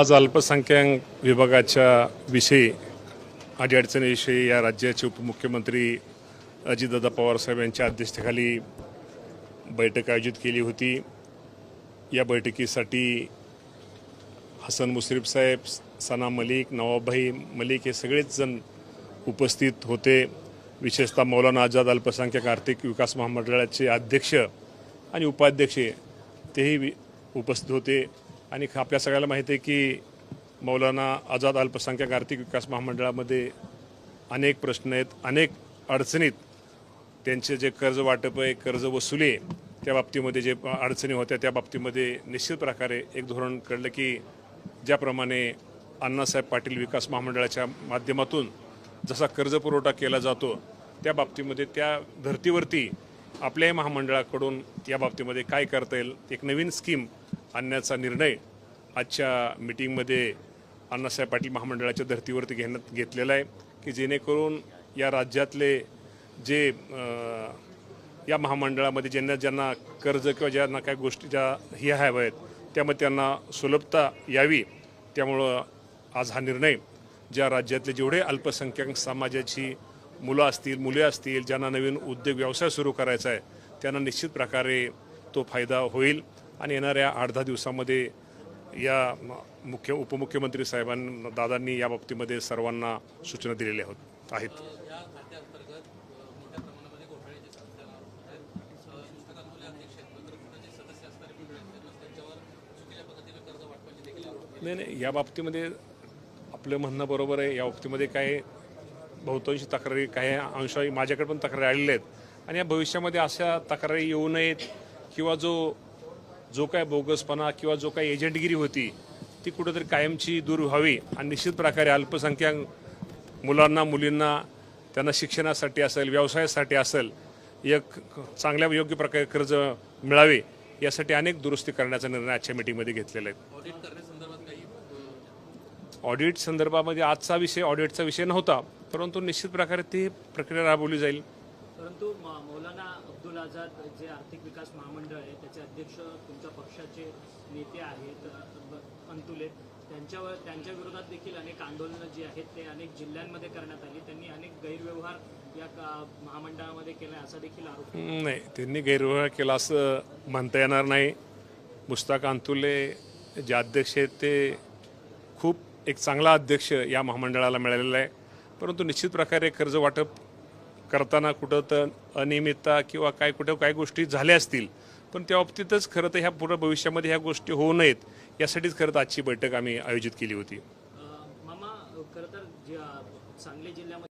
आज अल्पसंख्याक विभागाच्या विषयी अडीअडचणीविषयी या राज्याचे उपमुख्यमंत्री अजितदादा पवारसाहेब यांच्या अध्यक्षतेखाली बैठक आयोजित केली होती. या बैठकीसाठी हसन मुश्रीफ साहेब सना मलिक नवाबभाई मलिक हे सगळेच जण उपस्थित होते. विशेषतः मौलाना आझाद अल्पसंख्याक आर्थिक विकास महामंडळाचे अध्यक्ष आणि उपाध्यक्ष तेही उपस्थित होते. आणि आपल्या सगळ्याला माहिती आहे की मौलाना आझाद अल्पसंख्याक आर्थिक विकास महामंडळामध्ये अनेक प्रश्न आहेत अनेक अडचणीत त्यांचे जे कर्ज वाटप आहे कर्ज वसुली आहे त्या बाबतीमध्ये जे अडचणी होत्या त्या बाबतीमध्ये निश्चित प्रकारे एक धोरण कळलं की ज्याप्रमाणे अण्णासाहेब पाटील विकास महामंडळाच्या माध्यमातून जसा कर्ज पुरवठा केला जातो त्या बाबतीमध्ये त्या धर्तीवरती आपल्याही महामंडळाकडून या बाबतीमध्ये काय करता येईल एक नवीन स्कीम आणण्याचा निर्णय आजच्या मिटिंगमध्ये अण्णासाहेब पाटील महामंडळाच्या धर्तीवरती घेण्यात घेतलेला आहे की जेणेकरून या राज्यातले जे या महामंडळामध्ये ज्यांना ज्यांना कर्ज किंवा ज्यांना काही गोष्टी ज्या ही हव्या आहेत त्यामुळे त्यांना सुलभता यावी. त्यामुळं आज हा निर्णय ज्या राज्यातले जेवढे अल्पसंख्याक समाजाची मुलं असतील मुले असतील ज्यांना नवीन उद्योग व्यवसाय सुरू करायचा आहे त्यांना निश्चित प्रकारे तो फायदा होईल. आणि येणाऱ्या आठ दहा दिवसामध्ये या मुख्य उपमुख्यमंत्री साहेबांना दादांनी या बाबतीमध्ये सर्वांना सूचना दिलेल्या होत आहेत. नाही नाही या बाबतीमध्ये आपलं म्हणणं बरोबर आहे. या बाबतीमध्ये काय बहुतांशी तक्रारी काही अंशाही माझ्याकडे पण तक्रारी आलेल्या आहेत. आणि या भविष्यामध्ये अशा तक्रारी येऊ नयेत किंवा जो जो काय बोगसपणा किंवा जो काही एजंटगिरी होती ती कुठंतरी कायमची दूर व्हावी आणि निश्चित प्रकारे अल्पसंख्याक मुलांना मुलींना त्यांना शिक्षणासाठी असेल व्यवसायासाठी असेल एक चांगल्या योग्य प्रकारे कर्ज मिळावे यासाठी अनेक दुरुस्ती करण्याचा निर्णय आजच्या मिटिंगमध्ये घेतलेला आहे. ऑडिट संदर्भामध्ये आजचा विषय ऑडिटचा विषय नव्हता परंतु निश्चित प्रकारे ती प्रक्रिया राबवली जाईल. परंतु म- मौलाना अब्दुल आझाद जे आर्थिक विकास महामंडळ आहे त्याचे अध्यक्ष तुमच्या पक्षाचे नेते आहेत अंतुले त्यांच्यावर त्यांच्या विरोधात देखील अनेक आंदोलनं जी आहेत ते अनेक जिल्ह्यांमध्ये करण्यात आली. त्यांनी अनेक गैरव्यवहार या का- महामंडळामध्ये केला असा देखील आरोप नाही त्यांनी गैरव्यवहार केला असं म्हणता येणार नाही. मुस्ताक अंतुले जे अध्यक्ष आहेत ते खूप एक चांगला अध्यक्ष या महामंडळाला मिळालेला आहे. परंतु निश्चित प्रकारे कर्ज वाटप करताना कुठं तर अनियमितता किंवा काय कुठं काय गोष्टी झाल्या असतील पण त्या बाबतीतच खरं तर ह्या पुढं भविष्यामध्ये ह्या गोष्टी होऊ नयेत यासाठीच खरं तर आजची बैठक आम्ही आयोजित केली होती. मामा खरं तर सांगली जिल्ह्यामध्ये